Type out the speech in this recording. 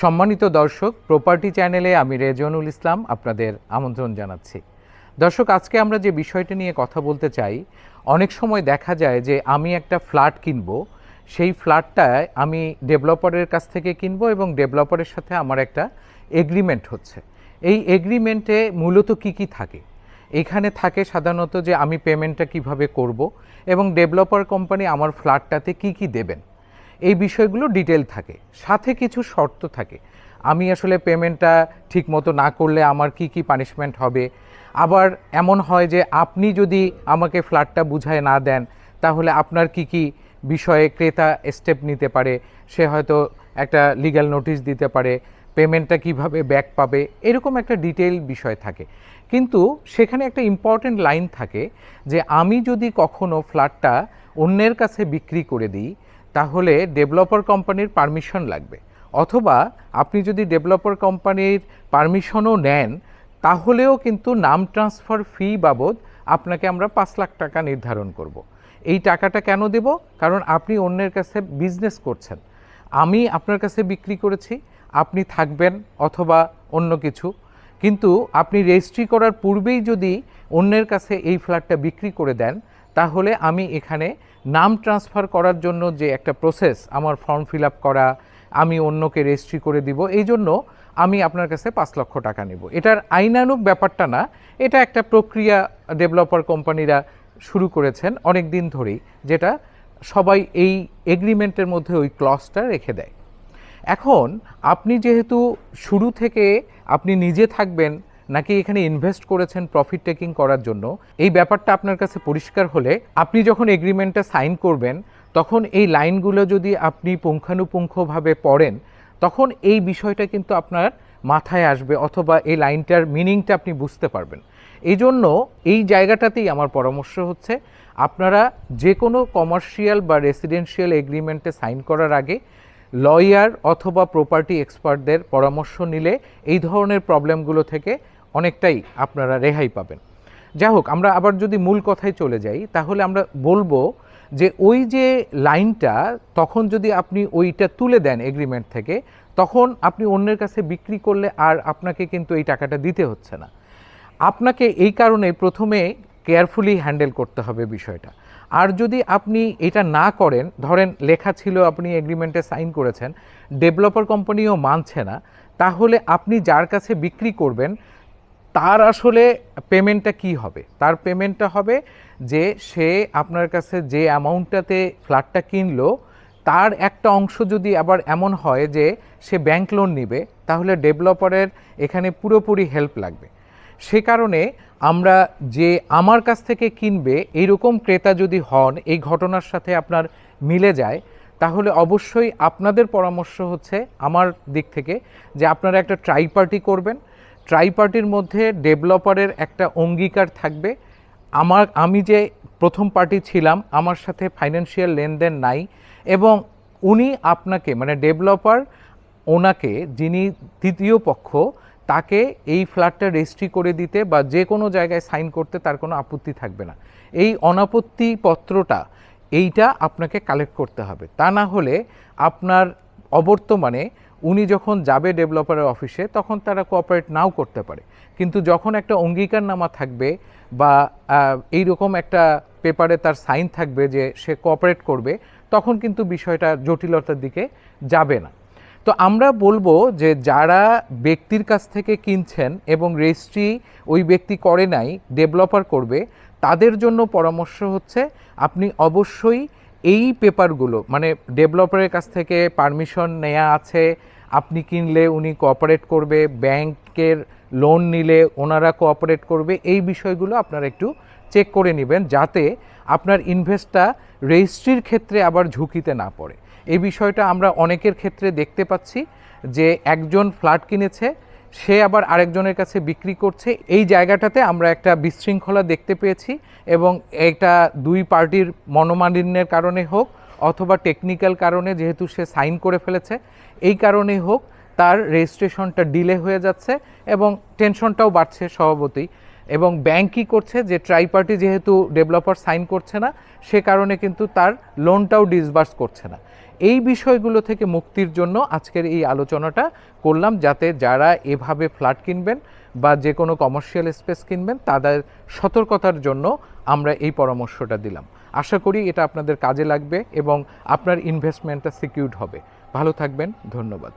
সম্মানিত দর্শক প্রপার্টি চ্যানেলে আমি রেজনুল ইসলাম আপনাদের আমন্ত্রণ জানাচ্ছি। দর্শক, আজকে আমরা যে বিষয়টি নিয়ে কথা বলতে চাই, অনেক সময় দেখা যায় যে আমি একটা ফ্ল্যাট কিনবো, সেই ফ্ল্যাটটায় আমি ডেভেলপারের কাছ থেকে কিনবো এবং ডেভেলপারের সাথে আমার একটা এগ্রিমেন্ট হচ্ছে। এই এগ্রিমেন্টে মূলত কি কি থাকে? এখানে থাকে সাধারণত যে আমি পেমেন্টটা কীভাবে করব এবং ডেভেলপার কোম্পানি আমার ফ্ল্যাটটাতে কি কি দেবেন। এই বিষয়গুলো ডিটেল থাকে। সাথে কিছু শর্ত থাকে। আমি আসলে পেমেন্টটা ঠিকমতো না করলে আমার কি কি পানিশমেন্ট হবে? আবার এমন হয় যে আপনি যদি আমাকে ফ্ল্যাটটা বুঝায় না দেন, তাহলে আপনার কি কি বিষয়ে ক্রেতা স্টেপ নিতে পারে? সে হয়তো একটা লিগ্যাল নোটিশ দিতে পারে। পেমেন্টটা কীভাবে ব্যাক পাবে? এরকম একটা ডিটেল বিষয় থাকে। কিন্তু সেখানে একটা ইম্পর্ট্যান্ট লাইন থাকে যে আমি যদি কখনো ফ্ল্যাটটা অন্যের কাছে বিক্রি করে দিই তাহলে ডেভেলপার কোম্পানির পারমিশন লাগবে। অথবা আপনি যদি ডেভেলপার কোম্পানির পারমিশনও নেন, তাহলেও কিন্তু নাম ট্রান্সফার ফি বাবদ আপনাকে আমরা পাঁচ লাখ টাকা নির্ধারণ করব। এই টাকাটা কেন দেব? কারণ আপনি অন্যের কাছে বিজনেস করছেন। আমি আপনার কাছে বিক্রি করেছি, আপনি থাকবেন অথবা অন্য কিছু। কিন্তু আপনি রেজিস্ট্রি করার পূর্বেই যদি অন্যের কাছে এই ফ্ল্যাটটা বিক্রি করে দেন তাহলে আমি এখানে নাম ট্রান্সফার করার জন্য যে একটা প্রসেস আমার ফর্ম ফিল আপ করা, আমি অন্যকে রেজিস্ট্রি করে দিব, এই জন্য আমি আপনার কাছে পাঁচ লক্ষ টাকা নেব। এটার আইনানুক ব্যাপারটা না, এটা একটা প্রক্রিয়া ডেভেলপার কোম্পানিরা শুরু করেছেন অনেক দিন ধরেই, যেটা সবাই এই এগ্রিমেন্টের মধ্যে ওই ক্লসটা রেখে দেয়। এখন আপনি যেহেতু শুরু থেকে আপনি নিজে থাকবেন নাকি এখানে ইনভেস্ট করেছেন প্রফিট টেকিং করার জন্য? এই ব্যাপারটা আপনার কাছে পরিষ্কার হলে আপনি যখন এগ্রিমেন্টটা সাইন করবেন, তখন এই লাইনগুলো যদি আপনি পুঙ্খানুপুঙ্খভাবে পড়েন, তখন এই বিষয়টা কিন্তু আপনার মাথায় আসবে অথবা এই লাইনটার মিনিংটা আপনি বুঝতে পারবেন। এই জন্য এই জায়গাটাতেই আমার পরামর্শ হচ্ছে, আপনারা যে কোনো কমার্শিয়াল বা রেসিডেন্সিয়াল এগ্রিমেন্টে সাইন করার আগে লয়ার অথবা প্রপার্টি এক্সপার্টদের পরামর্শ নিলে এই ধরনের প্রবলেমগুলো থেকে অনেকটাই আপনারা রেহাই পাবেন। যাই হোক আমরা আবার যদি মূল কথায় চলে যাই, তাহলে আমরা বলব যে ওই যে লাইনটা, তখন যদি আপনি ওইটা তুলে দেন এগ্রিমেন্ট থেকে, তখন আপনি অন্যের কাছে বিক্রি করলে আর আপনাকে কিন্তু এই টাকাটা দিতে হচ্ছে না। আপনাকে এই কারণে প্রথমে কেয়ারফুলি হ্যান্ডেল করতে হবে বিষয়টা। আর যদি আপনি এটা না করেন, ধরেন লেখা ছিল আপনি এগ্রিমেন্টে সাইন করেছেন ডেভেলপার কোম্পানিও মানছে না, তাহলে আপনি যার কাছে বিক্রি করবেন তার আসলে পেমেন্টটা কি হবে? তার পেমেন্টটা হবে যে সে আপনার কাছে যে অ্যামাউন্টটাতে ফ্ল্যাটটা কিনলো, তার একটা অংশ যদি আবার এমন হয় যে সে ব্যাংক লোন নিবে, তাহলে ডেভেলপারের এখানে পুরোপুরি হেল্প লাগবে। সে কারণে আমরা যে আমার কাছ থেকে কিনবে, এইরকম ক্রেতা যদি হন, এই ঘটনার সাথে আপনার মিলে যায়, তাহলে অবশ্যই আপনাদের পরামর্শ হচ্ছে আমার দিক থেকে যে আপনারা একটা ট্রাই পার্টি করবেন ট্রাই পার্টির মধ্যে ডেভেলপারের একটা অঙ্গীকার থাকবে। আমার, আমি যে প্রথম পার্টি ছিলাম, আমার সাথে ফাইন্যান্সিয়াল লেনদেন নাই এবং উনি আপনাকে মানে ডেভেলপার ওনাকে, যিনি তৃতীয় পক্ষ, তাকে এই ফ্ল্যাটটা রেজিস্ট্রি করে দিতে বা যে কোনো জায়গায় সাইন করতে তার কোনো আপত্তি থাকবে না। এই অনাপত্তি পত্রটা, এইটা আপনাকে কালেক্ট করতে হবে। তা না হলে আপনার অবর্তমানে উনি যখন যাবে ডেভেলপারের অফিসে তখন তারা কোঅপারেট নাও করতে পারে। কিন্তু যখন একটা অঙ্গীকারনামা থাকবে বা এই রকম একটা পেপারে তার সাইন থাকবে যে সে কোঅপারেট করবে, তখন কিন্তু বিষয়টা জটিলতার দিকে যাবে না। তো আমরা বলব যে যারা ব্যক্তির কাছ থেকে কিনছেন এবং রেজিস্ট্রি ওই ব্যক্তি করে নাই ডেভেলপার করবে, তাদের জন্য পরামর্শ হচ্ছে আপনি অবশ্যই এই পেপারগুলো মানে ডেভেলপারের কাছ থেকে পারমিশন নেওয়া আছে আপনি কিনলে উনি কোঅপারেট করবে, ব্যাংকের লোন নিলে ওনারা কোঅপারেট করবে, এই বিষয়গুলো আপনারা একটু চেক করে নেবেন যাতে আপনার ইনভেস্টটা রেজিস্ট্রির ক্ষেত্রে আবার ঝুঁকিতে না পড়ে। এই বিষয়টা আমরা অনেকের ক্ষেত্রে দেখতে পাচ্ছি যে একজন ফ্ল্যাট কিনেছে, সে আবার আরেকজনের কাছে বিক্রি করছে। এই জায়গাটাতে আমরা একটা বিশৃঙ্খলা দেখতে পেয়েছি এবং এটা দুই পার্টির মনোমালিন্যের কারণে হোক অথবা টেকনিক্যাল কারণে যেহেতু সে সাইন করে ফেলেছে, এই কারণেই হোক তার রেজিস্ট্রেশনটা ডিলে হয়ে যাচ্ছে এবং টেনশনটাও বাড়ছে স্বভাবতই এবং ব্যাংক কী করছে যে ট্রাই পার্টি যেহেতু ডেভেলপার সাইন করছে না, সে কারণে কিন্তু তার লোনটাও ডিসবার্স করছে না। এই বিষয়গুলো থেকে মুক্তির জন্য আজকের এই আলোচনাটা করলাম, যাতে যারা এভাবে ফ্ল্যাট কিনবেন বা যে কোনো কমার্শিয়াল স্পেস কিনবেন, তাদের সতর্কতার জন্য আমরা এই পরামর্শটা দিলাম। আশা করি এটা আপনাদের কাজে লাগবে এবং আপনার ইনভেস্টমেন্টটা সিকিউর হবে। ভালো থাকবেন, ধন্যবাদ।